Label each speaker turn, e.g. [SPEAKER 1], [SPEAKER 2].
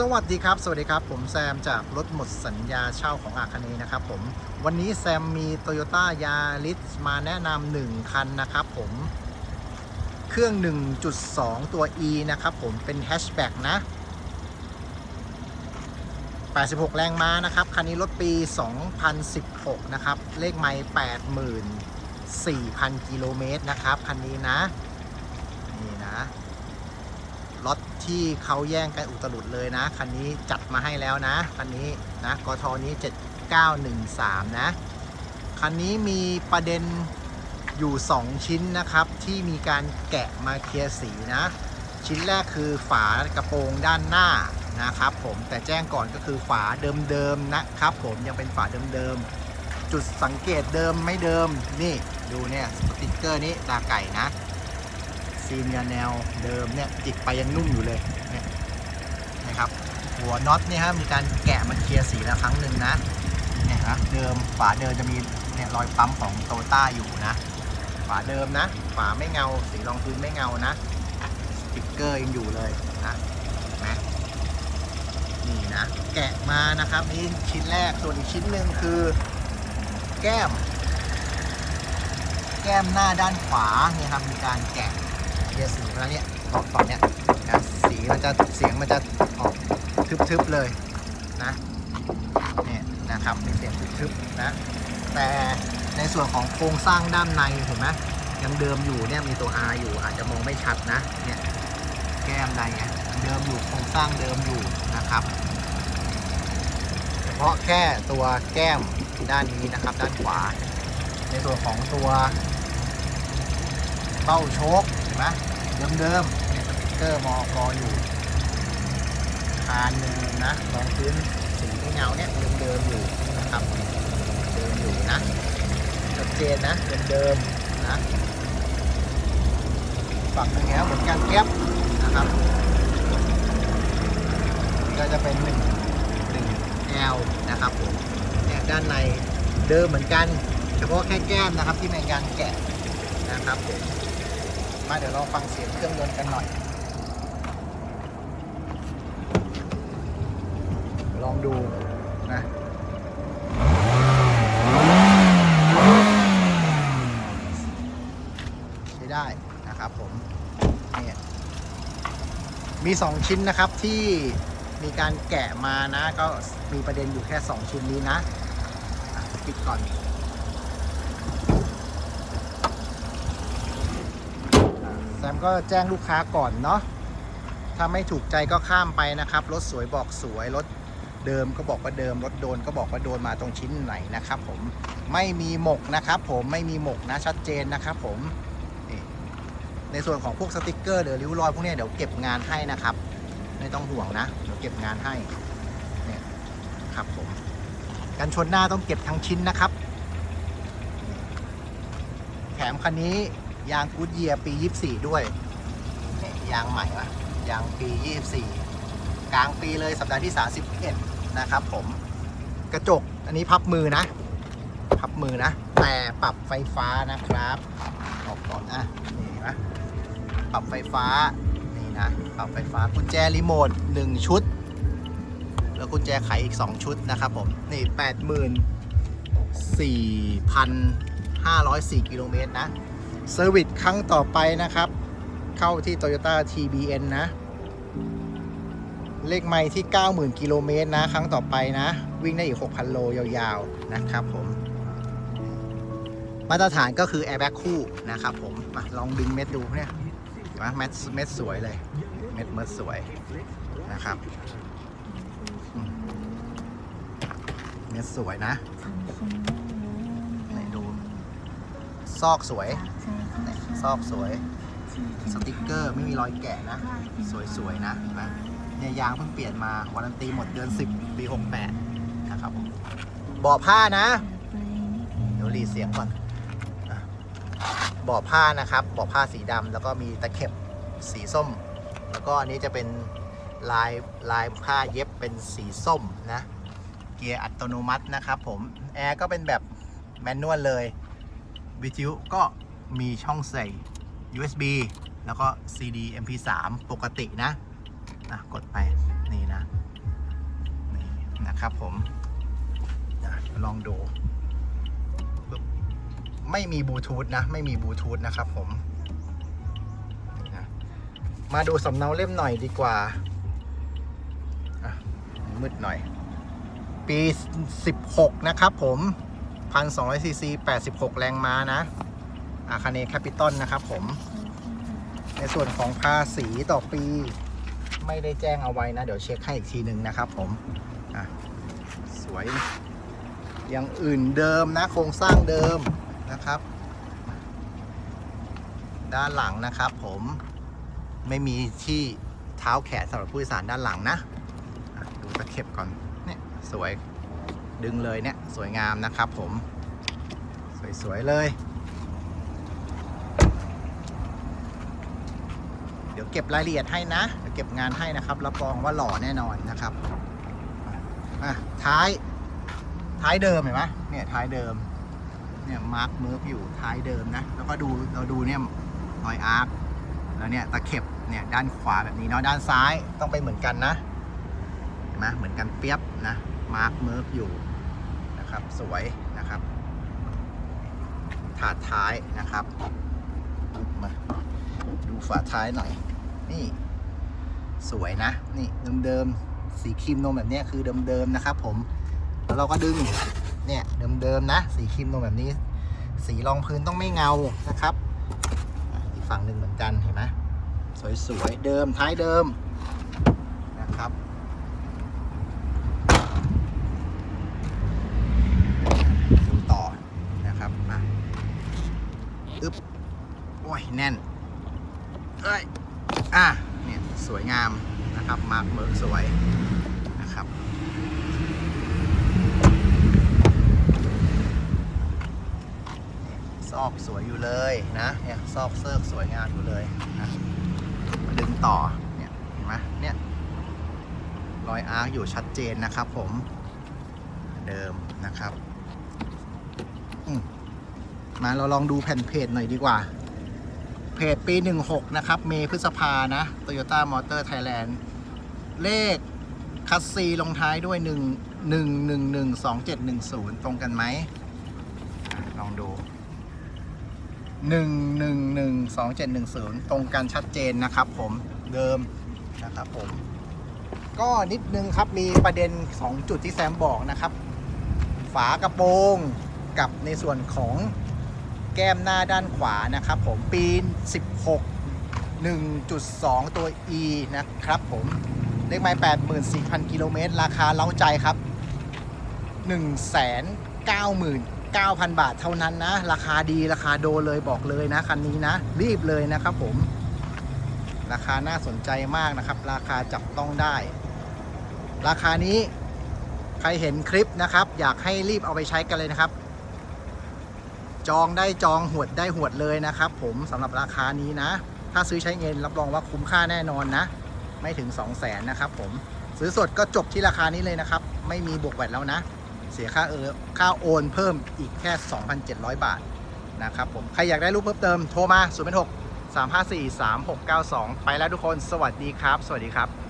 [SPEAKER 1] สวัสดีครับ สวัสดีครับ ผมแซมจากรถหมดสัญญาเช่าของอาคาเนนะครับผม วันนี้แซมมี Toyota Yaris มาแนะนำหนึ่งคันนะครับผม เครื่อง 1.2 ตัว E นะครับผม เป็นแฮชแบ็กนะ 86 แรงม้านะครับ คันนี้รถปี 2016 นะครับ เลขไมล์84,000 กิโลเมตรนะครับ คันนี้นะ นี่นะ รถ ที่เขาแย่งกันอุตลุดเลยนะ คันนี้จัดมาให้แล้วนะ คันนี้นะกทนี้ 7913 นะ คันนี้มีประเด็นอยู่ 2 ชิ้นนะครับ ที่มีการแกะมาเคลียร์สีนะ ชิ้นแรกคือฝากระโปรงด้านหน้านะครับผมแต่แจ้งก่อนก็คือฝาเดิมๆนะครับผมยังเป็นฝาเดิมๆจุดสังเกตเดิมไม่เดิมนี่ดูเนี่ยสติกเกอร์นี้ตาไก่นะ ซีนยาแนวเดิมเนี่ยจิกไปยังนุ่มอยู่เลยเนี่ยนะครับหัวน็อตเนี่ยฮะมีการแกะมาเคลียร์สีแล้วครั้งหนึ่งนะเนี่ยนะเดิมฝาเดิมจะมีเนี่ยรอยปั๊มของโตต้าอยู่นะฝาเดิมนะฝาไม่เงาสีรองพื้นไม่เงานะสติกเกอร์ยังอยู่เลยนะนไหมนี่นะแกะมานะครับนี่ชิ้นแรกส่วนอีกชิ้นหนึ่งคือ แก้ม แก้มหน้าด้านขวาเนี่ยครับมีการแกะ เคลียร์สีมาแล้วเนี่ยตอนตอนเนี้ยนะสีมันจะเสียงมันจะออกทึบๆเลยนะเนี่ยนะครับมีเสียงทึบๆนะแต่ในส่วนของโครงสร้างด้านในเห็นไหมยังเดิมอยู่เนี่ยมีตัว R อยู่อาจจะมองไม่ชัดนะเนี่ยแก้มในไงเดิมอยู่โครงสร้างเดิมอยู่นะครับ เฉพาะแค่ตัวแก้มด้านนี้นะครับ ด้านขวา ในส่วนของตัวเบ้าโชค ไหมเดิมๆเนี่ยสติ๊กเกอร์มอมออยู่คานเดิมนะรองพื้นสีที่เงาเนี่ยเดิมๆอยู่นะครับเดิมอยู่นะชัดเจนนะเดิมๆนะฝั่งตรงนี้เหมือนกันแก๊ปนะครับก็จะเป็นหนึ่งหนึ่ง L นะครับผมเนี่ยด้านในเดิมเหมือนกัน เฉพาะแค่แก้มนะครับที่เป็นการแกะนะครับผม มาเดี๋ยวเราฟังเสียงเครื่องยนต์กันหน่อย ลองดูนะใช้ได้นะครับผมเนี่ยมี 2 ชิ้นนะครับที่มีการแกะมานะ ก็มีประเด็นอยู่แค่ 2 ชิ้นนี้นะอะปิดก่อน แซ มก็แจ้งลูกค้าก่อนเนาะถ้าไม่ถูกใจก็ข้ามไปนะครับ รถสวยบอกสวย รถเดิมก็บอกว่าเดิม รถโดนก็บอกว่าโดนมาตรงชิ้นไหนนะครับ ผม ไม่มีหมกนะครับ ผม ไม่มีหมกนะชัดเจนนะครับผม ในส่วนของพวกสติกเกอร์หรือริ้วรอยพวกนี้เดี๋ยวเก็บงานให้นะครับ ไม่ต้องห่วงนะ เดี๋ยวเก็บงานให้ เนี่ยครับผม กันชนหน้าต้องเก็บทั้งชิ้นนะครับ แถมคันนี้ ยางกูดเยียปี 24 ด้วยเนี่ยยางใหม่ละยางปี 24 กลางปีเลยสัปดาห์ที่ 31 นะครับผมกระจกอันนี้พับมือนะ พับมือนะ แต่ปรับไฟฟ้านะครับออกก่อนอะนี่นไหมปรับไฟฟ้านี่นะปรับไฟฟ้ากุญแจรีโมท1ชุด แล้วกุญแจไขอีก 2 ชุดนะครับผมนี่84,504กิโลเมตรนะ เซอร์วิสครั้งต่อไปนะครับ เข้าที่ Toyota TBN นะ เลขไม่ที่ 90,000 กิโลเมตรนะ ครั้งต่อไปนะ วิ่งได้อีก 6,000 โลยาวๆ นะครับผม มาตรฐานก็คือแอร์แบ็กคู่นะครับผมมาลองดึงเม็ดดูเนี่ยนไหมเม็ดเม็ดสวยเลย เม็ดเม็ดสวยนะครับเม็ดสวยนะ ซอกสวยซอกสวย สติกเกอร์ไม่มีรอยแกะนะ สวยๆนะเห็นไหมเนี่ยยางเพิ่งเปลี่ยนมา วารันตีหมดเดือน 10 ปี 68 นะครับผมเบาะผ้านะเดี๋ยวรีเสียงก่อนอะเบาะผ้านะครับเบาะผ้าสีดำแล้วก็มีตะเข็บสีส้ม แล้วก็อันนี้จะเป็นลายลายผ้าเย็บเป็นสีส้มนะ เกียร์อัตโนมัตินะครับผม แอร์ก็เป็นแบบแมนนวลเลย วิทยุก็มีช่องใส่ USB แล้วก็ CD MP3 ปกตินะนะกดไปนี่นะนะครับผมอะลองดูไม่มีบลูทูธนะ ไม่มีบลูทูธนะครับผมนะมาดูสำเนาเล่มหน่อยดีกว่า มืดหน่อย ปี 16 นะครับผม 1,200ซีซี86 แรงม้านะอาคาเนแคปิตอลนะครับผม ในส่วนของภาษีต่อปีไม่ได้แจ้งเอาไว้นะ เดี๋ยวเช็คให้อีกทีหนึ่งนะครับผมสวยอย่างอื่นเดิมนะ โครงสร้างเดิมนะครับ ด้านหลังนะครับผมไม่มีที่เท้าแขนสำหรับผู้โดยสารด้านหลังนะอะดูตะเข็บก่อนเนี่ยสวย ดึงเลยเนี่ยสวยงามนะครับผม สวย ๆ เลย เดี๋ยวเก็บรายละเอียดให้นะเดี๋ยวเก็บงานให้นะครับรับรองว่าหล่อแน่นอนนะครับอะท้ายท้ายเดิมเห็นไหมเนี่ยท้ายเดิมเนี่ยมาร์คเมิร์ฟอยู่ท้ายเดิมนะ แล้วก็ดูเราดูเนี่ยรอยอาร์คแล้วเนี่ยตะเข็บเนี่ยด้านขวาแบบนี้เนาะด้านซ้ายต้องไปเหมือนกันนะเห็นไหมเหมือนกันเปียบนะ มาร์คเมิร์ฟอยู่นะครับ สวยนะครับ ถาดท้ายนะครับมาดูฝาท้ายหน่อย นี่ สวยนะ นี่เดิมๆสีครีมนมแบบนี้คือเดิมๆนะครับผมแล้วเราก็ดึงเนี่ยเดิมๆนะ สีครีมนมแบบนี้ สีรองพื้นต้องไม่เงานะครับอีกฝั่งหนึ่งเหมือนกันเห็นไหมสวยๆเดิมท้ายเดิมนะครับ ดูต่อนะครับอะอึ๊บ โอ้ย แน่น เอ้ย อะ เนี่ย สวยงามนะครับ มาร์คเมิร์กสวยนะครับ เนี่ย ซอกสวยอยู่เลยนะเนี่ยซอกเซิร์กสวยงามอยู่เลยนะมาดึงต่อเนี่ยเห็นไหมเนี่ยรอยอาร์คอยู่ชัดเจนนะครับผมเดิมนะครับมมาเราลองดูแผ่นเพจหน่อยดีกว่า เพจปี 16 นะครับ เมพฤษภานะ Toyota Motor Thailand เลขคัสซีลงท้ายด้วย 1 1 1 1 2 7 1 0 ตรงกันไหมลองดู 1 1 1 2 7 1 0 ตรงกันชัดเจนนะครับผมเดิมนะครับผม ก็นิดนึงครับมีประเด็น 2 จุดที่แซมบอกนะครับ ฝากระโปรงกับในส่วนของแก้มหน้าด้านขวานะครับผมปีน 16 1.2 ตัว E นะครับผมเลขไม้84,000 กิโลเมตร ราคาเล้าใจครับ 9,000 บาทเท่านั้นนะ ราคาดีราคาโดเลยบอกเลยนะคันนี้นะ รีบเลยนะครับผม ราคาน่าสนใจมากนะครับ ราคาจับต้องได้ ราคานี้ใครเห็นคลิปนะครับ อยากให้รีบเอาไปใช้กันเลยนะครับ จองได้จองหวดได้หวดเลยนะครับ ผมสำหรับราคานี้นะ ถ้าซื้อใช้เงินรับรองว่าคุ้มค่าแน่นอนนะ ไม่ถึง 2 0 0แสนนะครับผมซื้อสดก็จบที่ราคานี้เลยนะครับ ไม่มีบวกแวดแล้วนะ เสียค่าเออค่าโอนเพิ่มอีกแค่ 2,700 บาทนะครับผม ใครอยากได้รูปเพิ่มเติมโทรมา 0 6 354 3692 ไปแล้วทุกคน สวัสดีครับ สวัสดีครับ